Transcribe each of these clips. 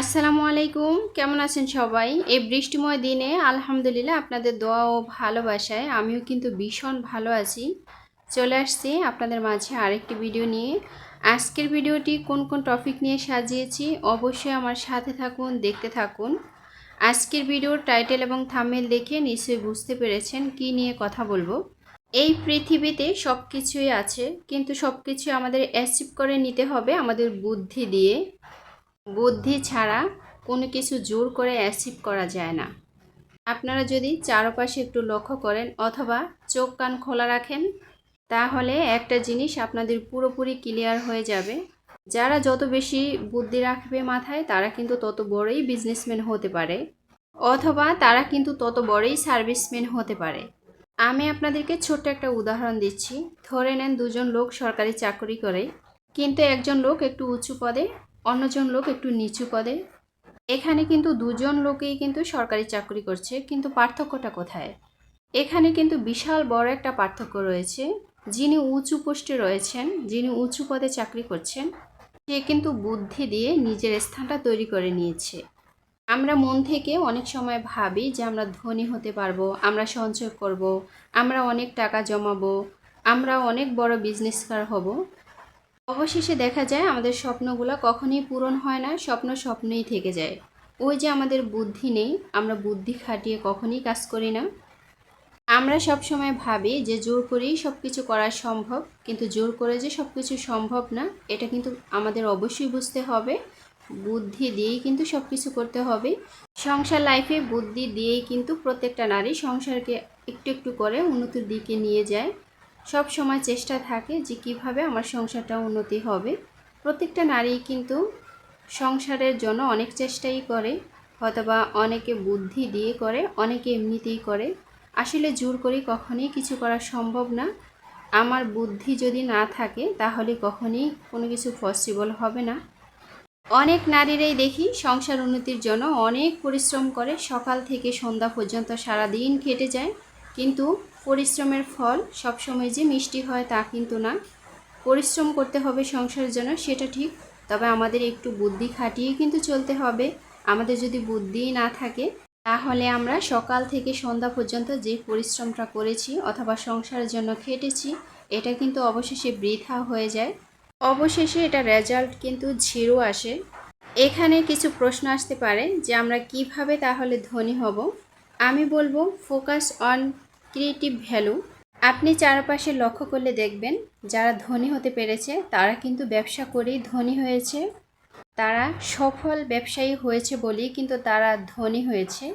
আসসালামু আলাইকুম। কেমন আছেন সবাই? এই বৃষ্টিময় দিনে আলহামদুলিল্লাহ আপনাদের দোয়া ও ভালোবাসায় আমিও কিন্তু ভীষণ ভালো আছি। চলে আসছি আপনাদের মাঝে আরেকটি ভিডিও নিয়ে। আজকের ভিডিওটি কোন কোন টপিক নিয়ে সাজিয়েছি অবশ্যই আমার সাথে থাকুন, দেখতে থাকুন। আজকের ভিডিওর টাইটেল এবং থাম্বনেল দেখে নিশ্চয়ই বুঝতে পেরেছেন কি নিয়ে কথা বলব। এই পৃথিবীতে সব কিছুই আছে, কিন্তু সব কিছু আমাদের অ্যাচিভ করে নিতে হবে আমাদের বুদ্ধি দিয়ে। বুদ্ধি ছাড়া কোনো কিছু জোর করে অ্যাচিভ করা যায় না। আপনারা যদি চারপাশে একটু লক্ষ্য করেন অথবা চোখ কান খোলা রাখেন, তাহলে একটা জিনিস আপনাদের পুরোপুরি ক্লিয়ার হয়ে যাবে। যারা যত বেশি বুদ্ধি রাখবে মাথায়, তারা কিন্তু তত বড়ই বিজনেসম্যান হতে পারে। অথবা তারা কিন্তু তত বড়ই সার্ভিসম্যান হতে পারে। আমি আপনাদেরকে ছোট্ট একটা উদাহরণ দিচ্ছি। ধরে নেন দুজন লোক সরকারি চাকরি করে, কিন্তু একজন লোক একটু উঁচু পদে অন্যজন লোক একটু নিচু পদে। এখানে কিন্তু দুজন লোকেই কিন্তু সরকারি চাকরি করছে, কিন্তু পার্থক্যটা কোথায়? এখানে কিন্তু বিশাল বড় একটা পার্থক্য রয়েছে। যিনি উঁচু পোস্টে রয়েছেন, যিনি উঁচু পদে চাকরি করছেন, সে কিন্তু বুদ্ধি দিয়ে নিজের স্থানটা তৈরি করে নিয়েছে। আমরা মন থেকে অনেক সময় ভাবি যে আমরা ধনী হতে পারব, আমরা সঞ্চয় করব, আমরা অনেক টাকা জমাবো, আমরা অনেক বড় বিজনেসকার হব। অবশেষে দেখা যায় আমাদের স্বপ্নগুলো কখনই পূরণ হয় না, স্বপ্ন স্বপ্নই থেকে যায়। ওই যে আমাদের বুদ্ধি নেই, আমরা বুদ্ধি খাটিয়ে কখনই কাজ করি না। আমরা সব সময় ভাবি যে জোর করেই সব কিছু করা সম্ভব, কিন্তু জোর করে যে সব কিছু সম্ভব না, এটা কিন্তু আমাদের অবশ্যই বুঝতে হবে। বুদ্ধি দিয়েই কিন্তু সব কিছু করতে হবে। সংসার লাইফে বুদ্ধি দিয়েই কিন্তু প্রত্যেকটা নারী সংসারকে একটু একটু করে উন্নতির দিকে নিয়ে যায়। সব সময় চেষ্টা থাকে যে কীভাবে আমার সংসারটা উন্নতি হবে। প্রত্যেকটা নারী কিন্তু সংসারের জন্য অনেক চেষ্টাই করে, হয়তোবা অনেকে বুদ্ধি দিয়ে করে, অনেকে এমনিতেই করে। আসলে জোর করে কখনোই কিছু করা সম্ভব না। আমার বুদ্ধি যদি না থাকে, তাহলে কখনই কোনো কিছু পসিবল হবে না। অনেক নারীরাই দেখি সংসার উন্নতির জন্য অনেক পরিশ্রম করে, সকাল থেকে সন্ধ্যা পর্যন্ত সারা দিন খেটে যায়। কিন্তু পরিশ্রমের ফল সবসময় যে মিষ্টি হয় তা কিন্তু না। পরিশ্রম করতে হবে সংসারের জন্য, সেটা ঠিক। তবে আমাদের একটু বুদ্ধি খাটিয়ে কিন্তু চলতে হবে। আমাদের যদি বুদ্ধি না থাকে, তাহলে আমরা সকাল থেকে সন্ধ্যা পর্যন্ত যে পরিশ্রমটা করেছি অথবা সংসারের জন্য খেটেছি, এটা কিন্তু অবশেষে বৃথা হয়ে যায়। অবশেষে এটা রেজাল্ট কিন্তু জিরো আসে। এখানে কিছু প্রশ্ন আসতে পারে যে আমরা কীভাবে তাহলে ধনী হব? আমি বলব ফোকাস অন ক্রিয়েটিভ ভ্যালু। আপনি চারপাশে লক্ষ্য করলে দেখবেন, যারা ধনী হতে পেরেছে, তারা কিন্তু ব্যবসা করেই ধনী হয়েছে। তারা সফল ব্যবসায়ী হয়েছে বলেই কিন্তু তারা ধনী হয়েছে।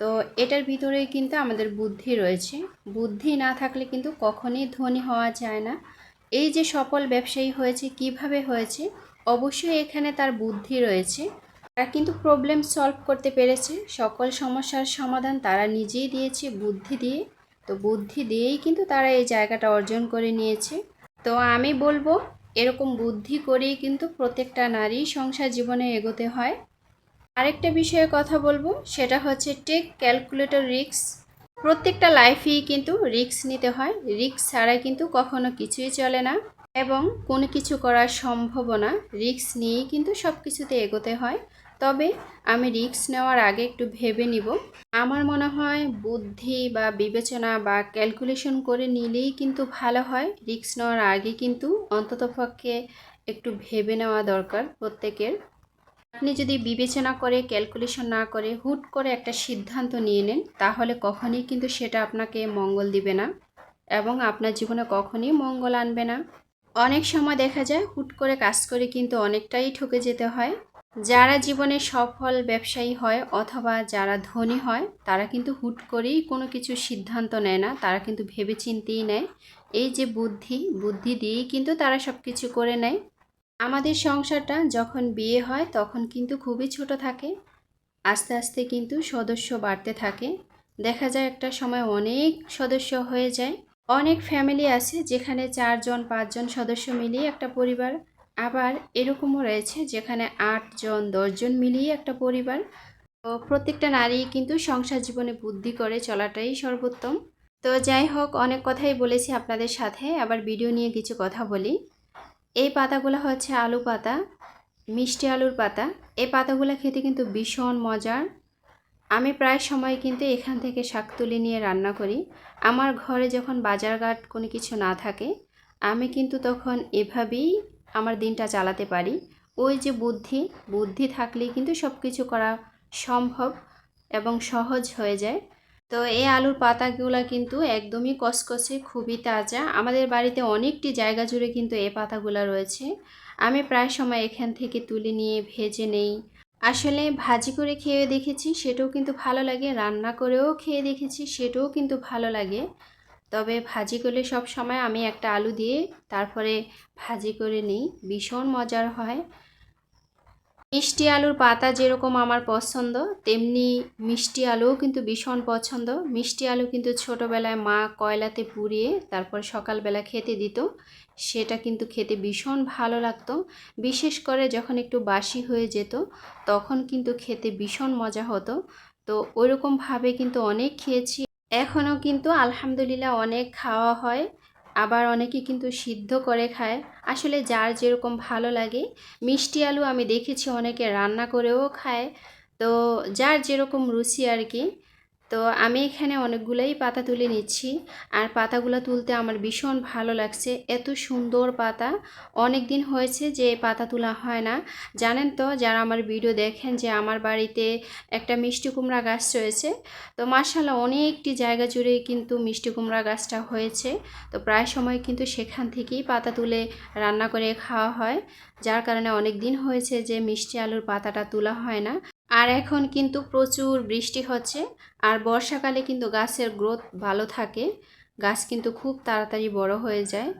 তো এটার ভিতরেই কিন্তু আমাদের বুদ্ধি রয়েছে। বুদ্ধি না থাকলে কিন্তু কখনই ধনী হওয়া যায় না। এই যে সফল ব্যবসায়ী হয়েছে, কীভাবে হয়েছে, অবশ্যই এখানে তার বুদ্ধি রয়েছে। তারা কিন্তু প্রবলেম সলভ করতে পেরেছে। সকল সমস্যার সমাধান তারা নিজেই দিয়েছে বুদ্ধি দিয়ে। তো বুদ্ধি দিয়েই কিন্তু তারা এই জায়গাটা অর্জন করে নিয়েছে। তো আমি বলব, এরকম বুদ্ধি করেই কিন্তু প্রত্যেকটা নারী সংসার জীবনে এগোতে হয়। আরেকটা বিষয়ে কথা বলব, সেটা হচ্ছে টেক ক্যালকুলেটর রিক্স প্রত্যেকটা লাইফেই কিন্তু রিক্স নিতে হয়। রিক্স ছাড়া কিন্তু কখনো কিছুই চলে না। এবং কোনো কিছু করার সম্ভাবনা রিক্স নিয়েই কিন্তু সব কিছুতে এগোতে হয়। তবে আমি রিক্স নেওয়ার আগে একটু ভেবে নিব। আমার মনে হয় বুদ্ধি বা বিবেচনা বা ক্যালকুলেশন করে নিলেই কিন্তু ভালো হয়। রিক্স নেওয়ার আগে কিন্তু অন্ততপক্ষে একটু ভেবে নেওয়া দরকার প্রত্যেকের। আপনি যদি বিবেচনা করে, ক্যালকুলেশন না করে, হুট করে একটা সিদ্ধান্ত নিয়ে নেন, তাহলে কখনই কিন্তু সেটা আপনাকে মঙ্গল দিবে না এবং আপনার জীবনে কখনই মঙ্গল আনবে না। অনেক সময় দেখা যায় হুট করে কাজ করে কিন্তু অনেকটাই ঠকে যেতে হয়। যারা জীবনে সফল ব্যবসায়ী হয় অথবা যারা ধনী হয়, তারা কিন্তু হুট করেই কোনো কিছু সিদ্ধান্ত নেয় না, তারা কিন্তু ভেবে চিন্তেই নেয়। এই যে বুদ্ধি বুদ্ধি দিয়েই কিন্তু তারা সব কিছু করে নেয়। আমাদের সংসারটা যখন বিয়ে হয় তখন কিন্তু খুবই ছোট থাকে, আস্তে আস্তে কিন্তু সদস্য বাড়তে থাকে। দেখা যায় একটা সময় অনেক সদস্য হয়ে যায় অনেক ফ্যামিলি আছে যেখানে চারজন, পাঁচজন সদস্য মিলিয়ে একটা পরিবার। আবার এরকমও রয়েছে যেখানে আটজন, দশজন মিলিয়ে একটা পরিবার। তো প্রত্যেকটা নারী কিন্তু সংসার জীবনে বুদ্ধি করে চলাটাই সর্বোত্তম। তো যাই হোক, অনেক কথাই বলেছি আপনাদের সাথে। আবার ভিডিও নিয়ে কিছু কথা বলি। এই পাতাগুলো হচ্ছে আলু পাতা, মিষ্টি আলুর পাতা। এই পাতাগুলো খেতে কিন্তু ভীষণ মজার। আমি প্রায় সময় কিন্তু এখান থেকে শাক তুলে নিয়ে রান্না করি। আমার ঘরে যখন বাজারঘাট কোনো কিছু না থাকে, আমি কিন্তু তখন এভাবেই আমার দিনটা চালাতে পারি। ওই যে বুদ্ধি বুদ্ধি থাকলেই কিন্তু সব কিছু করা সম্ভব এবং সহজ হয়ে যায়। তো এই আলুর পাতাগুলো কিন্তু একদমই কসকসে খুবই তাজা। আমাদের বাড়িতে অনেকটি জায়গা জুড়ে কিন্তু এই পাতাগুলো রয়েছে। আমি প্রায় সময় এখান থেকে তুলে নিয়ে ভেজে নেই। আসলে ভাজি করে খেয়ে দেখেছি, সেটাও কিন্তু ভালো লাগে। রান্না করেও খেয়ে দেখেছি, সেটাও কিন্তু ভালো লাগে। তবে ভাজি করলে সব সময় আমি একটা আলু দিয়ে তারপরে ভাজি করে নিই। ভীষণ মজার হয়। মিষ্টি আলুর পাতা যেরকম আমার পছন্দ, তেমনি মিষ্টি আলুও কিন্তু ভীষণ পছন্দ। মিষ্টি আলু কিন্তু ছোটোবেলায় মা কয়লাতে পুড়িয়ে তারপর সকালবেলা খেতে দিত। সেটা কিন্তু খেতে ভীষণ ভালো লাগতো। বিশেষ করে যখন একটু বাসি হয়ে যেত, তখন কিন্তু খেতে ভীষণ মজা হতো। তো ওইরকমভাবে কিন্তু অনেক খেয়েছি। এখনও কিন্তু আলহামদুলিল্লাহ অনেক খাওয়া হয়। আবার অনেকে কিন্তু সিদ্ধ করে খায়। আসলে যার যেরকম ভালো লাগে, মিষ্টি আলু আমি দেখেছি অনেকে রান্না করেও খায়। তো যার যেরকম রুচি আর কি তো আমি এখানে অনেকগুলোই পাতা তুলে নিচ্ছি। আর পাতাগুলো তুলতে আমার ভীষণ ভালো লাগছে। এত সুন্দর পাতা। অনেক দিন হয়েছে যে পাতা তোলা হয় না। জানেন তো, যারা আমার ভিডিও দেখেন যে আমার বাড়িতে একটা মিষ্টি কুমড়া গাছ রয়েছে, তো মার্শাল্লাহ অনেকটি জায়গা জুড়ে কিন্তু মিষ্টি কুমড়া গাছটা হয়েছে। তো প্রায় সময় কিন্তু সেখান থেকেই পাতা তুলে রান্না করে খাওয়া হয়। যার কারণে অনেক দিন হয়েছে যে মিষ্টি আলুর পাতাটা তোলা হয় না। আর এখন কিন্তু প্রচুর বৃষ্টি হচ্ছে, আর বর্ষাকালে কিন্তু গাছের গ্রোথ ভালো থাকে, গাছ কিন্তু খুব তাড়াতাড়ি বড় হয়ে যায়।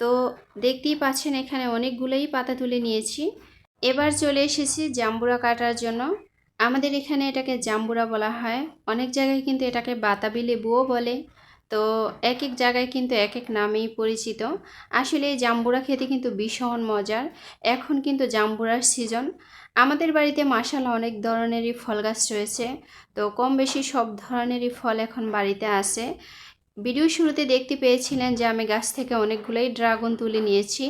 তো দেখতেই পাচ্ছেন এখানে অনেকগুলোই পাতা তুলে নিয়েছি। এবার চলে এসেছি জাম্বুরা কাটার জন্য। আমাদের এখানে এটাকে জাম্বুরা বলা হয়। অনেক জায়গায় কিন্তু এটাকে বাতাবি লেবুও বলে। তো এক এক জায়গায় কিন্তু এক এক নামেই পরিচিত। আসলে এই জাম্বুরা খেতে কিন্তু ভীষণ মজার। এখন কিন্তু জাম্বুরার সিজন আমাদের বাড়িতে মাসালা অনেক ধরনেরই ফল গাছ রয়েছে। তো কম বেশি সব ধরনেরই ফল এখন বাড়িতে আসে ভিডিও শুরুতে দেখতে পেয়েছিলেন যে আমি গাছ থেকে অনেকগুলোই ড্রাগন তুলে নিয়েছি।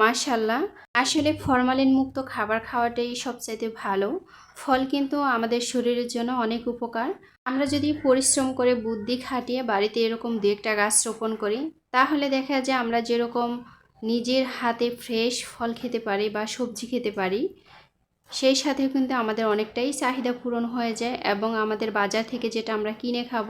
মাশাল্লাহ আসলে ফরমালিন মুক্ত খাবার খাওয়াটাই সবচাইতে ভালো। ফল কিন্তু আমাদের শরীরের জন্য অনেক উপকার। আমরা যদি পরিশ্রম করে বুদ্ধি খাটিয়ে বাড়িতে এরকম দু একটা গাছ রোপণ করি, তাহলে দেখা যায় আমরা যেরকম নিজের হাতে ফ্রেশ ফল খেতে পারি বা সবজি খেতে পারি, সেই সাথে কিন্তু আমাদের অনেকটাই চাহিদা পূরণ হয়ে যায় এবং আমাদের বাজার থেকে যেটা আমরা কিনে খাব,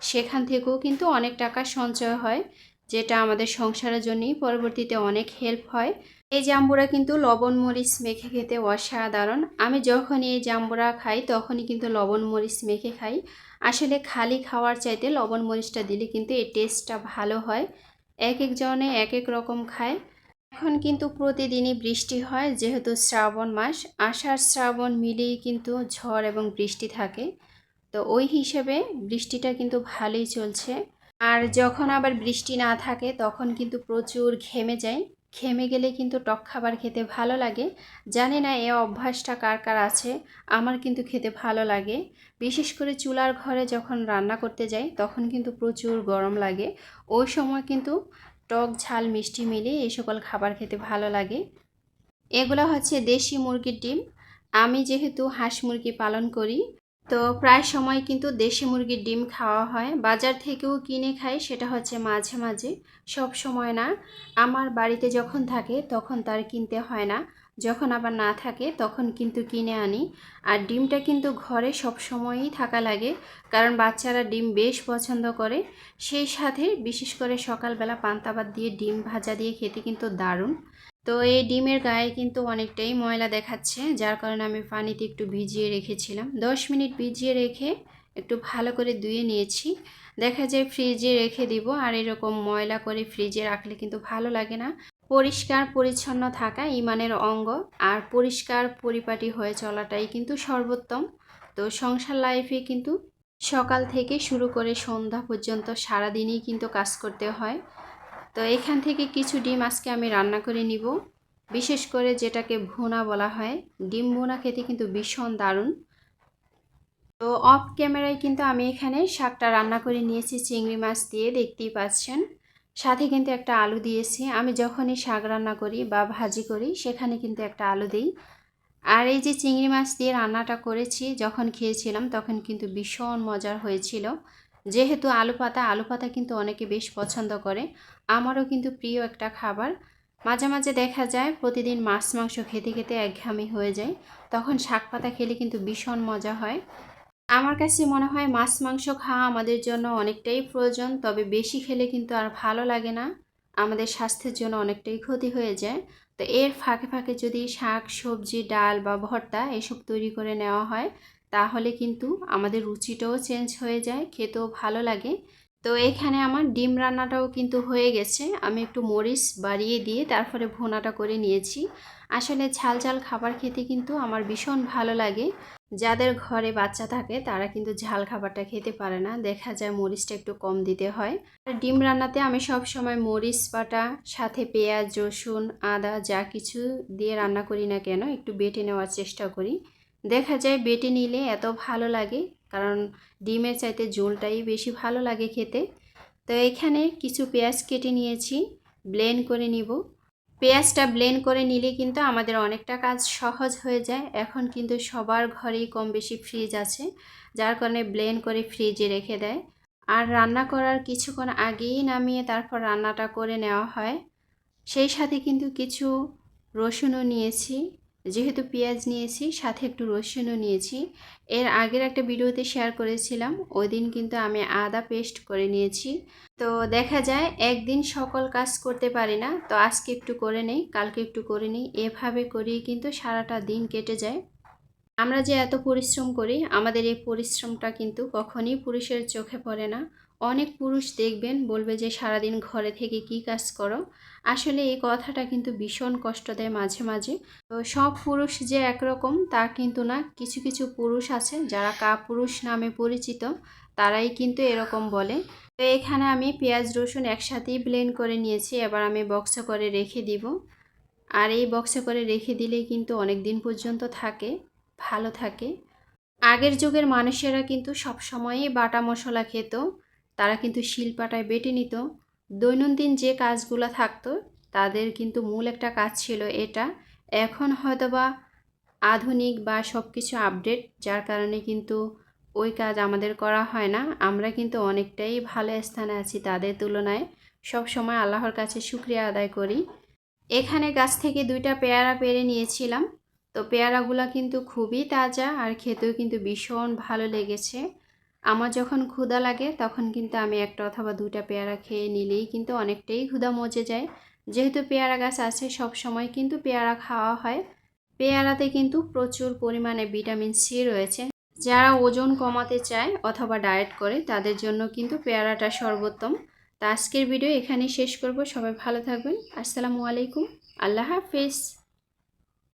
সেখান থেকেও কিন্তু অনেক টাকা সঞ্চয় হয়। যেটা আমাদের সংসারের জন্যই পরবর্তীতে অনেক হেল্প হয়। এই জাম্বুরা কিন্তু লবণ, মরিচ মেখে খেতে অসাধারণ। আমি যখনই এই জাম্বুরা খাই, তখনই কিন্তু লবণ, মরিচ মেখে খাই। আসলে খালি খাওয়ার চাইতে লবণ, মরিচটা দিলে কিন্তু এই টেস্টটা ভালো হয়। এক একজনে এক এক রকম খায়। এখন কিন্তু প্রতিদিনই বৃষ্টি হয়, যেহেতু শ্রাবণ মাস। আষাঢ়, শ্রাবণ মিলেই কিন্তু ঝড় এবং বৃষ্টি থাকে। তো ওই হিসেবে বৃষ্টিটা কিন্তু ভালোই চলছে। আর যখন আবার বৃষ্টি না থাকে, তখন কিন্তু প্রচুর ঘেমে যায় ঘেমে গেলে কিন্তু টক খাবার খেতে ভালো লাগে। জানি না এ অভ্যাসটা কার কার আছে, আমার কিন্তু খেতে ভালো লাগে। বিশেষ করে চুলার ঘরে যখন রান্না করতে যাই, তখন কিন্তু প্রচুর গরম লাগে। ওই সময় কিন্তু টক ঝাল, মিষ্টি মিলিয়ে এই সকল খাবার খেতে ভালো লাগে। এগুলো হচ্ছে দেশি মুরগির ডিম। আমি যেহেতু হাঁস মুরগি পালন করি তো প্রায় সময় কিন্তু দেশি মুরগির ডিম খাওয়া হয়। বাজার থেকেও কিনে খাই, সেটা হচ্ছে মাঝে মাঝে। সব সময় না, আমার বাড়িতে যখন থাকে তখন তার কিনতে হয় না। যখন আবার না থাকে তখন কিন্তু কিনে আনি। আর ডিমটা কিন্তু ঘরে সব সময়ই থাকা লাগে, কারণ বাচ্চারা ডিম বেশ পছন্দ করে। সেই সাথে বিশেষ করে সকালবেলা পান্তাবাদ দিয়ে ডিম ভাজা দিয়ে খেতে কিন্তু দারুণ। তো এই ডিমের গায়ে কিন্তু অনেকটাই ময়লা দেখাচ্ছে, যার কারণে আমি পানিতে একটু ভিজিয়ে রেখেছিলাম। দশ মিনিট ভিজিয়ে রেখে একটু ভালো করে ধুয়ে নিয়েছি। দেখা যায় ফ্রিজে রেখে দিব, আর এরকম ময়লা করে ফ্রিজে রাখলে কিন্তু ভালো লাগে না। পরিষ্কার পরিচ্ছন্ন থাকা ইমানের অঙ্গ, আর পরিষ্কার পরিপাটি হয়ে চলাটাই কিন্তু সর্বোত্তম। তো সংসার লাইফে কিন্তু সকাল থেকে শুরু করে সন্ধ্যা পর্যন্ত সারাদিনই কিন্তু কাজ করতে হয়। তো এখান থেকে কিছু ডিম আজকে আমি রান্না করে নিব। বিশেষ করে যেটাকে ভুনা বলা হয়। ডিম ভুনা খেতে কিন্তু ভীষণ দারুণ। তো অফ ক্যামেরায় কিন্তু আমি এখানে শাকটা রান্না করে নিয়েছি চিংড়ি মাছ দিয়ে, দেখতেই পাচ্ছেন। সাথে কিন্তু একটা আলু দিয়েছি। আমি যখনই শাক রান্না করি বা ভাজি করি, সেখানে কিন্তু একটা আলু দিই। আর এই যে চিংড়ি মাছ দিয়ে রান্নাটা করেছি, যখন খেয়েছিলাম, তখন কিন্তু ভীষণ মজার হয়েছিল। যেহেতু আলু পাতা আলু পাতা কিন্তু অনেকে বেশ পছন্দ করে। আমারও কিন্তু প্রিয় একটা খাবার। মাঝে মাঝে দেখা যায় প্রতিদিন মাছ, মাংস খেতে খেতে একঘামি হয়ে যায়। তখন শাক পাতা খেলে কিন্তু ভীষণ মজা হয়। আমার কাছে মনে হয় মাছ, মাংস খাওয়া আমাদের জন্য অনেকটাই প্রয়োজন, তবে বেশি খেলে কিন্তু আর ভালো লাগে না। আমাদের স্বাস্থ্যের জন্য অনেকটাই ক্ষতি হয়ে যায়। তো এর ফাঁকে ফাঁকে যদি শাক, সবজি, ডাল বা ভর্তা এসব তৈরি করে নেওয়া হয় তাহলে কিন্তু আমাদের রুচিটাও চেঞ্জ হয়ে যায়, খেতেও ভালো লাগে। তো এখানে আমার ডিম রান্নাটাও কিন্তু হয়ে গেছে। আমি একটু মরিচ বাড়িয়ে দিয়ে তারপরে ভুনাটা করে নিয়েছি। আসলে ঝাল ঝাল খাবার খেতে কিন্তু আমার ভীষণ ভালো লাগে। যাদের ঘরে বাচ্চা থাকে তারা কিন্তু ঝাল খাবারটা খেতে পারে না। দেখা যায় মরিচটা একটু কম দিতে হয়। আর ডিম রান্নাতে আমি সব সময় মরিচ বাটা, সাথে পেঁয়াজ, রসুন, আদা যা কিছু দিয়ে রান্না করি না কেন, একটু বেটে নেওয়ার চেষ্টা করি। দেখা যায় বেটে নিলে এত ভালো লাগে, কারণ ডিমের চাইতে ঝোলটাই বেশি ভালো লাগে খেতে। তো এখানে কিছু পেঁয়াজ কেটে নিয়েছি, ব্লেন্ড করে নিব। পেঁয়াজটা ব্লেন্ড করে নিলে কিন্তু আমাদের অনেকটা কাজ সহজ হয়ে যায়। এখন কিন্তু সবার ঘরেই কম বেশি ফ্রিজ আছে, যার কারণে ব্লেন্ড করে ফ্রিজে রেখে দেয়। আর রান্না করার কিছুক্ষণ আগেই নামিয়ে তারপর রান্নাটা করে নেওয়া হয়। সেই সাথে কিন্তু কিছু রসুনও নিয়েছি। যেহেতু পেঁয়াজ নিয়েছি, সাথে একটু রসুনও নিয়েছি। এর আগের একটা ভিডিওতে শেয়ার করেছিলাম ওই দিন কিন্তু আমি আদা পেস্ট করে নিয়েছি। তো দেখা যায়, একদিন সকল কাজ করতে পারি না, তো আজকে একটু করে নেই, কালকে একটু করে নিই, এভাবে করেই কিন্তু সারাটা দিন কেটে যায়। আমরা যে এত পরিশ্রম করি, আমাদের এই পরিশ্রমটা কিন্তু কখনই পুরুষের চোখে পড়ে না। অনেক পুরুষ দেখবেন, বলবে যে সারাদিন ঘরে থেকে কি কাজ করো? আসলে এই কথাটা কিন্তু ভীষণ কষ্ট দেয় মাঝে মাঝে। তো সব পুরুষ যে একরকম, তা কিন্তু না, কিছু কিছু পুরুষ আছে যারা কা পুরুষ নামে পরিচিত, তারাই কিন্তু এরকম বলে। তো এখানে আমি পেঁয়াজ, রসুন একসাথেই ব্লেন্ড করে নিয়েছি, এবার আমি বক্সে করে রেখে দিব। আর এই বক্সে করে রেখে দিলেই কিন্তু অনেক দিন পর্যন্ত থাকে, ভালো থাকে। আগের যুগের মানুষেরা কিন্তু সবসময়ই বাটা মশলা খেত, তারা কিন্তু শিলপাটায় বেটে নিত। দৈনন্দিন যে কাজগুলো থাকতো, তাদের কিন্তু মূল একটা কাজ ছিল এটা। এখন হয়তোবা আধুনিক বা সব কিছু আপডেট যার কারণে কিন্তু ওই কাজ আমাদের করা হয় না। আমরা কিন্তু অনেকটাই ভালো স্থানে আছি তাদের তুলনায়। সব সময় আল্লাহর কাছে শুক্রিয়া আদায় করি। এখানে গাছ থেকে দুইটা পেয়ারা পেরে নিয়েছিলাম। তো পেয়ারাগুলো কিন্তু খুবই তাজা আর খেতেও কিন্তু ভীষণ ভালো লেগেছে। আমার যখন ক্ষুধা লাগে তখন কিন্তু আমি একটা অথবা দুটা পেয়ারা খেয়ে নিলেই কিন্তু অনেকটাই ক্ষুধা মজে যায়। যেহেতু পেয়ারা গাছ আছে সব সময় কিন্তু পেয়ারা খাওয়া হয়। পেয়ারাতে কিন্তু প্রচুর পরিমাণে ভিটামিন সি রয়েছে। যারা ওজন কমাতে চায় অথবা ডায়েট করে, তাদের জন্য কিন্তু পেয়ারাটা সর্বোত্তম। তা আজকের ভিডিও এখানেই শেষ করব। সবাই ভালো থাকবেন। আসসালামু আলাইকুম। আল্লাহ হাফিজ।